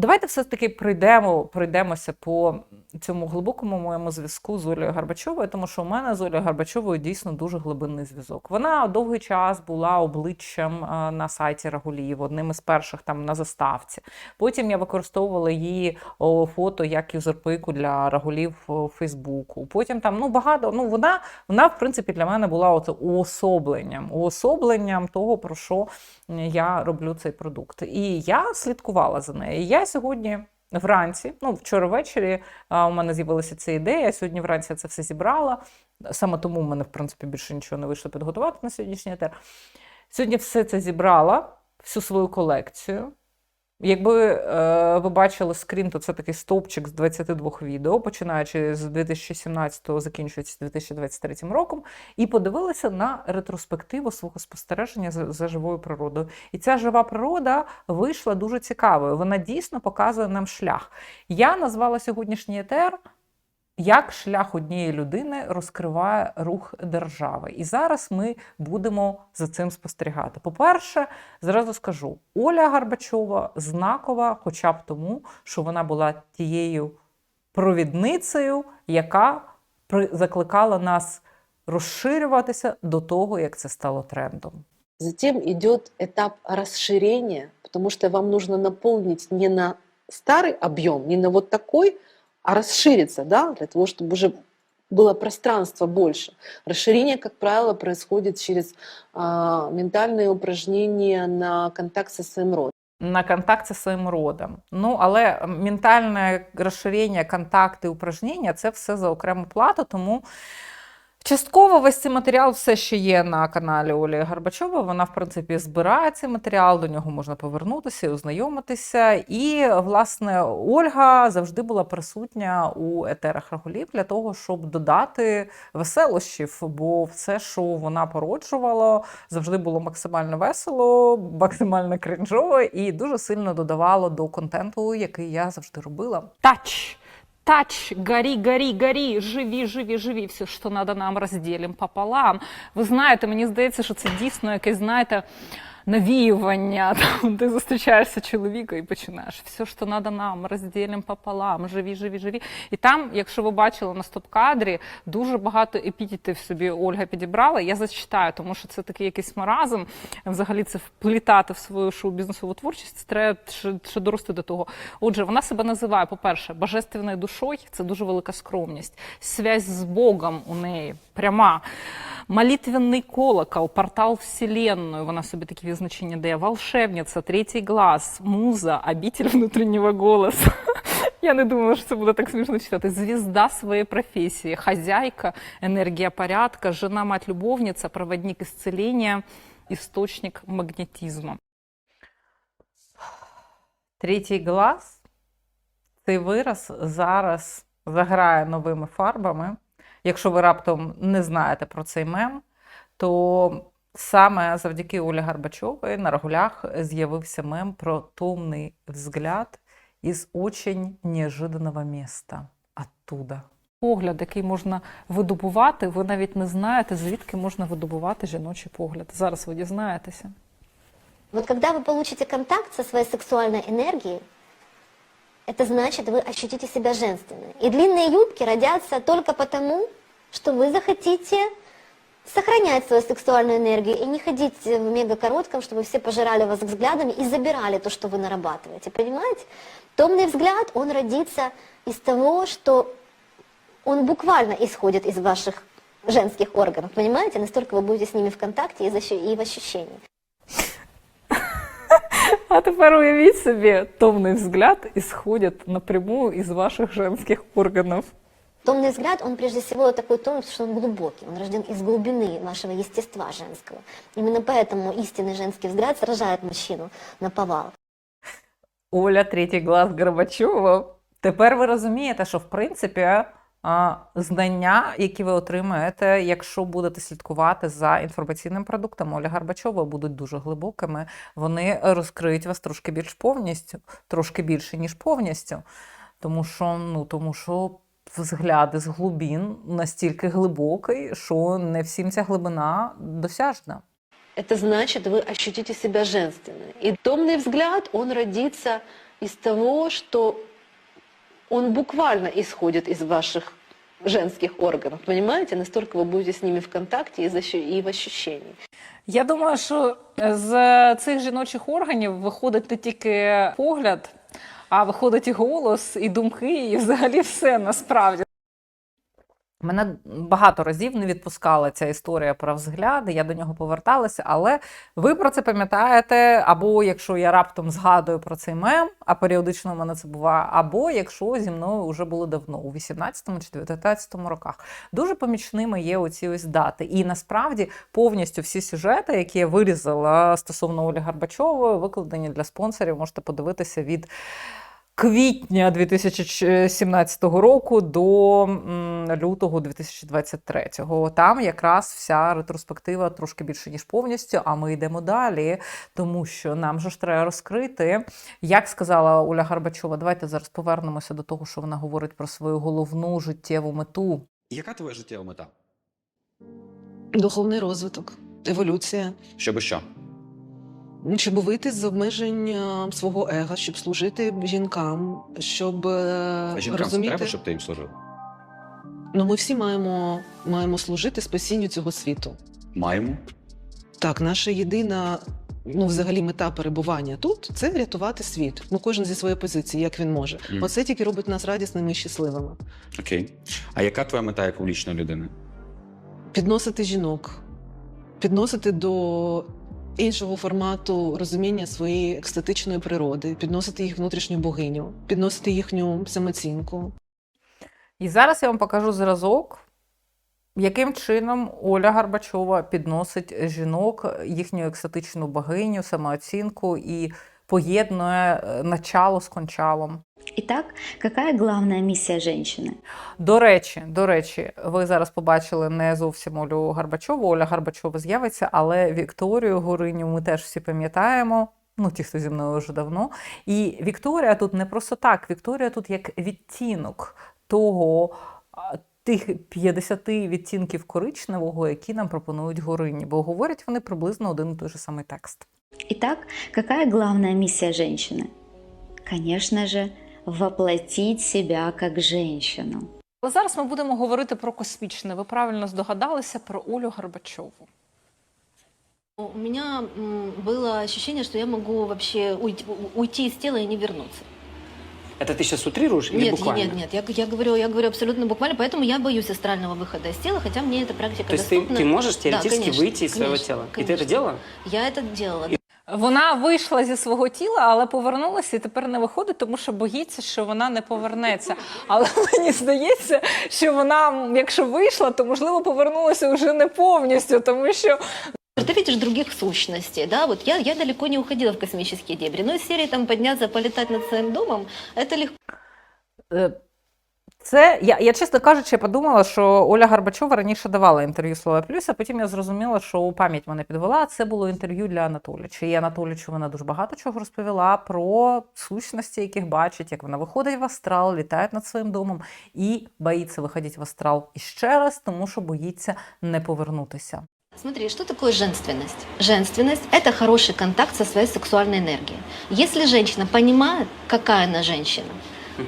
Давайте все ж таки пройдемо, пройдемося по цьому глибокому моєму зв'язку з Олею Гарбачовою, тому що у мене з Олею Гарбачовою дійсно дуже глибинний зв'язок. Вона довгий час була обличчям на сайті Рагуліїв, одним із перших там на заставці. Потім я використовувала її фото як юзерпику для Рагулів у Фейсбуку. Потім там ну багато. Ну вона, вона в принципі для мене була оце уособленням, уособленням того, про що я роблю цей продукт. І я слідкувала за нею. І Я сьогодні вранці, ну вчора ввечері, у мене з'явилася ця ідея. Сьогодні вранці я це все зібрала. Саме тому в мене, в принципі, більше нічого не вийшло підготувати на сьогоднішній етер. Сьогодні все це зібрала, всю свою колекцію. Якби е, ви бачили скрін, то це такий стовпчик з 22 відео, починаючи з 2017, закінчується 2023 роком, і подивилися на ретроспективу свого спостереження за, за живою природою. І ця жива природа вийшла дуже цікавою. Вона дійсно показує нам шлях. Я назвала сьогоднішній етер як шлях однієї людини розкриває рух держави. І зараз ми будемо за цим спостерігати. По-перше, зразу скажу: Оля Гарбачова знакова, хоча б тому, що вона була тією провідницею, яка при- закликала нас розширюватися до того, як це стало трендом. Затем идет этап расширения, потому что вам нужно наполнить не на старый объем, не на вот такой, а расшириться, да, для того, чтобы уже было пространство больше. Расширение, как правило, происходит через а, ментальные упражнения на контакт со своим родом. на контакт зі своїм родом. Ну, але ментальне розширення, контакти, упражнення це все за окрему плату, тому. Частково весь цей матеріал все ще є на каналі Олі Гарбачова. Вона, в принципі, збирає цей матеріал, до нього можна повернутися і ознайомитися. І, власне, Ольга завжди була присутня у етерах Рагулів для того, щоб додати веселощів, бо все, що вона породжувала, завжди було максимально весело, максимально кринжово і дуже сильно додавало до контенту, який я завжди робила. Тач! Тач, гори, гори, гори, живі, живі, живі, все, що надо нам розділимо пополам. Ви знаєте, мені здається, що це дійсно якесь, знаєте, навіювання. Там, ти зустрічаєшся чоловіка і починаєш все, що надо нам, розділимо пополам, живі, живі, живі. І там, якщо ви бачили на стоп-кадрі, дуже багато епітетів собі Ольга підібрала. Я зачитаю, тому що це такий якийсь маразм. Взагалі це вплітати в свою шоу-бізнесову творчість. Треба ще, ще дорости до того. Отже, вона себе називає, по-перше, божественною душою, це дуже велика скромність. Связь з Богом у неї пряма. Молитвенний колокол, портал Вселенную, вона собі такі визначення дає. Волшебниця, третій глаз, муза, обитель внутрішнього голосу. Я не думала, що це буде так смішно читати. Звізда своєї професії, хазяйка, енергія порядка, жена, мать, любовниця, проводник исцеления, істочник магнетизму. Третій глаз цей вираз зараз заграє новими фарбами. Якщо ви раптом не знаєте про цей мем, то саме завдяки Олі Гарбачової на рогулях з'явився мем про томний взгляд із очень неожиданного міста. Оттуда. Погляд, який можна видобувати, ви навіть не знаєте, звідки можна видобувати жіночий погляд. Зараз ви дізнаєтеся. Вот когда вы получите контакт со своей сексуальной энергией, это значит, вы ощутите себя женственной. И длинные юбки родятся только потому, что вы захотите сохранять свою сексуальную энергию и не ходить в мега коротком, чтобы все пожирали вас взглядами и забирали то, что вы нарабатываете. Понимаете? Томный взгляд, он родится из того, что он буквально исходит из ваших женских органов. Понимаете? Настолько вы будете с ними в контакте и, в ощущении. А тепер уявіть собі, томний взгляд исходит напрямую из ваших женских органов. Томный взгляд, он прежде всего такой томный, потому что он глубокий, он рожден из глубины вашего естества женского. Именно поэтому истинный женский взгляд сражает мужчину на повал. Оля, третій глаз Горбачова. Тепер ви розумієте, що в принципі а, знання, які ви отримаєте, якщо будете слідкувати за інформаційним продуктом Оля Горбачова, будуть дуже глибокими. Вони розкриють вас трошки більш повністю, трошки більше, ніж повністю. Тому що, ну, тому що взгляд з глибин настільки глибокий, що не всім ця глибина досяжна. Это значит, вы ощутите себя женственной. И томный взгляд, он родится из того, что он буквально исходит из ваших женских органов, понимаете? Настолько вы будете с ними в контакте и, защ- и в ощущении. Я думаю, що з цих жіночих органів виходить не тільки погляд, а виходить і голос, і думки, і взагалі все насправді. Мене багато разів не відпускала ця історія про взгляди, я до нього поверталася, але ви про це пам'ятаєте, або якщо я раптом згадую про цей мем, а періодично в мене це буває, або якщо зі мною вже було давно, у 18-му чи 19-му роках. Дуже помічними є оці ось дати. І насправді повністю всі сюжети, які я вирізала стосовно Олі Гарбачової, викладені для спонсорів, можете подивитися від квітня 2017 року до лютого 2023. Там якраз вся ретроспектива трошки більше, ніж повністю. А ми йдемо далі, тому що нам же ж треба розкрити. Як сказала Оля Гарбачова, давайте зараз повернемося до того, що вона говорить про свою головну життєву мету. Яка твоя життєва мета? Духовний розвиток, еволюція, Щоби що? Щоб вийти з обмеження свого ега, щоб служити жінкам, щоб е, А жінкам розуміти. треба, щоб ти їм служив? Ну, ми всі маємо, маємо служити спасінню цього світу. Маємо. Так, наша єдина, ну, взагалі, мета перебування тут це рятувати світ. Ну, кожен зі своєї позиції, як він може. Мгм. Оце тільки робить нас радісними і щасливими. Окей. А яка твоя мета як публічної людини? Підносити жінок, підносити до іншого формату розуміння своєї екстатичної природи, підносити їх внутрішню богиню, підносити їхню самооцінку. І зараз я вам покажу зразок, яким чином Оля Гарбачова підносить жінок, їхню екстатичну богиню, самооцінку і поєднує е, начало з кончалом. Итак, какая главная миссия женщины? До речі, до речі, ви зараз побачили не зовсім Олю Гарбачову. Оля Гарбачова з'явиться, але Вікторію Гориню ми теж всі пам'ятаємо. Ну, ті, хто зі мною вже давно. І Вікторія тут не просто так. Вікторія тут як відтінок того. Тих 50 відтінків коричневого, які нам пропонують горині, бо говорять вони приблизно один і той же самий текст. Итак, какая главная миссия женщины? Конечно же, воплотить себя как женщину. Але зараз ми будемо говорити про космічне. Ви правильно здогадалися про Олю Гарбачову. У меня м, было ощущение, что я могу вообще уйти, у- уйти из тела и не вернуться. Это ты сейчас утрируешь или нет, буквально? нет, нет, я, я говорю, я говорю абсолютно буквально, поэтому я боюсь астрального выхода из тела, хотя мне эта практика То есть ты, доступна. ты можешь теоретически конечно, выйти из своего конечно, тела? И ты конечно. это делала? Я это делала. вона вийшла зі свого тіла, але повернулася і тепер не виходить, тому що боїться, що вона не повернеться. Але мені здається, що вона, якщо вийшла, то можливо повернулася вже не повністю, тому що Ты видишь других сущностей, да, вот я, я далеко не уходила в космические дебри, но из серии там подняться, полетать над своим домом, это легко. Це я, я чесно кажучи, подумала, що Оля Гарбачова раніше давала інтерв'ю Слова Плюс, а потім я зрозуміла, що пам'ять мене підвела. Це було інтерв'ю для Анатоліча. І Анатолічу вона дуже багато чого розповіла про сущності, яких бачить, як вона виходить в астрал, літає над своїм домом і боїться виходити в астрал іще раз, тому що боїться не повернутися. Смотри, что такое женственность? Женственность – это хороший контакт со своей сексуальной энергией. Если женщина понимает, какая она женщина,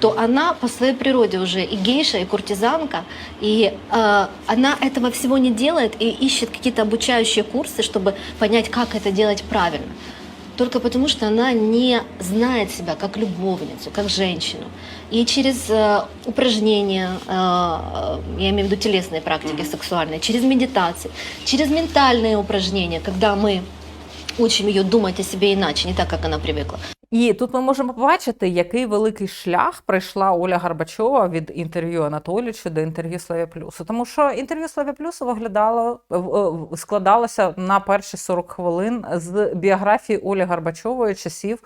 то она по своей природе уже и гейша, и куртизанка, и э, она этого всего не делает и ищет какие-то обучающие курсы, чтобы понять, как это делать правильно. Только потому, что она не знает себя как любовницу, как женщину. И через э, упражнения, э, э, я имею в виду телесные практики сексуальные, через медитации, через ментальные упражнения, когда мы учим ее думать о себе иначе, не так, как она привыкла. І тут ми можемо побачити, який великий шлях пройшла Оля Гарбачова від інтерв'ю Анатолічу до інтерв'ю Славі Плюсу. Тому що інтерв'ю Славі Плюсу виглядало складалося на перші 40 хвилин з біографії Олі Гарбачової часів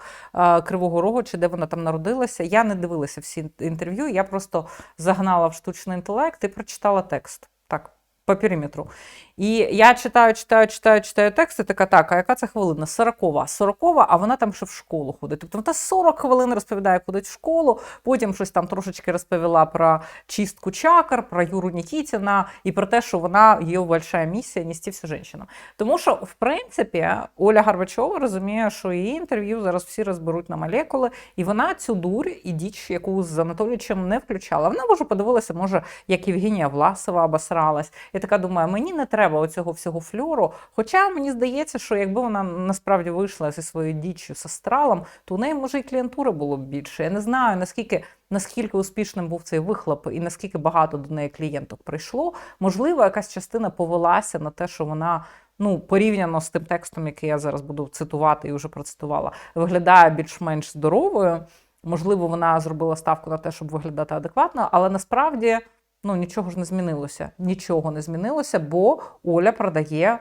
Кривого Рогу, чи де вона там народилася. Я не дивилася всі інтерв'ю, я просто загнала в штучний інтелект і прочитала текст. Так. По периметру. І я читаю, читаю, читаю, читаю текст, і така, так, а яка це хвилина? Сорокова. Сорокова, а вона там ще в школу ходить. Тобто вона 40 хвилин розповідає, ходить в школу, потім щось там трошечки розповіла про чистку чакр, про Юру Нікітіна і про те, що вона її велика місія нести все жінкам. Тому що, в принципі, Оля Гарбачова розуміє, що її інтерв'ю зараз всі розберуть на молекули, і вона цю дурь і діч, яку з Анатолійовичем не включала. Вона може подивилася, може, як Євгенія Власова обосралась. Я така думаю, мені не треба оцього всього фльору. Хоча мені здається, що якби вона насправді вийшла зі своєю діччю з астралом, то у неї може і клієнтури було б більше. Я не знаю, наскільки. Наскільки успішним був цей вихлоп, і наскільки багато до неї клієнток прийшло, можливо, якась частина повелася на те, що вона ну, порівняно з тим текстом, який я зараз буду цитувати і вже процитувала, виглядає більш-менш здоровою. Можливо, вона зробила ставку на те, щоб виглядати адекватно, але насправді ну, нічого ж не змінилося. Нічого не змінилося, бо Оля продає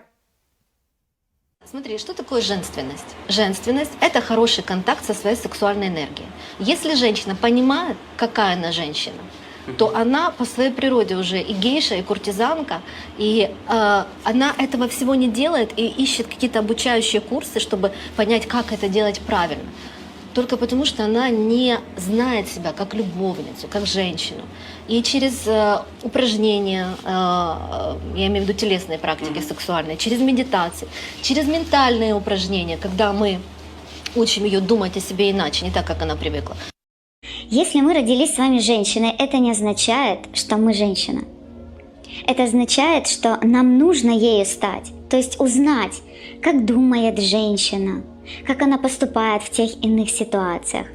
Смотри, что такое женственность? Женственность – это хороший контакт со своей сексуальной энергией. Если женщина понимает, какая она женщина, то она по своей природе уже и гейша, и куртизанка, и э, она этого всего не делает и ищет какие-то обучающие курсы, чтобы понять, как это делать правильно. Только потому, что она не знает себя как любовницу, как женщину. И через э, упражнения, э, э, я имею в виду телесные практики сексуальные, через медитации, через ментальные упражнения, когда мы учим ее думать о себе иначе, не так, как она привыкла. Если мы родились с вами женщиной, это не означает, что мы женщина. Это означает, что нам нужно ею стать, то есть узнать, как думает женщина, как она поступает в тех иных ситуациях.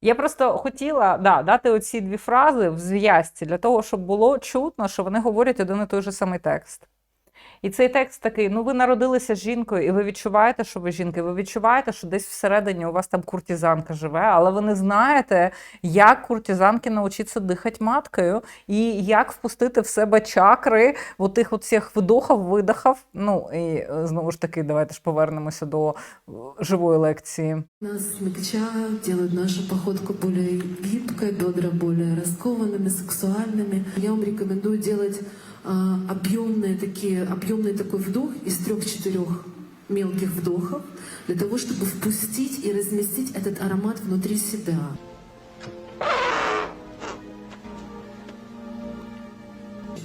Я просто хотіла да, дати оці дві фрази в зв'язці для того, щоб було чутно, що вони говорять один і той же самий текст. І цей текст такий: ну ви народилися жінкою, і ви відчуваєте, що ви жінка, і ви відчуваєте, що десь всередині у вас там куртизанка живе, але ви не знаєте, як куртизанки навчитися дихати маткою, і як впустити в себе чакри от тих от всіх вдохів, видохів. Ну і е, знову ж таки, давайте ж повернемося до е, живої лекції. Нас смягчают, делают нашу походку более гибкой, бедра более раскованными, сексуальными. Я вам рекомендую делать объемные такие, объемный такой вдох из трех-четырех мелких вдохов для того, чтобы впустить и разместить этот аромат внутри себя.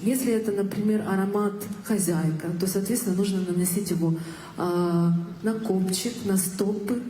Если это, например, аромат хозяйка, то, соответственно, нужно наносить его а, на копчик, на стопы,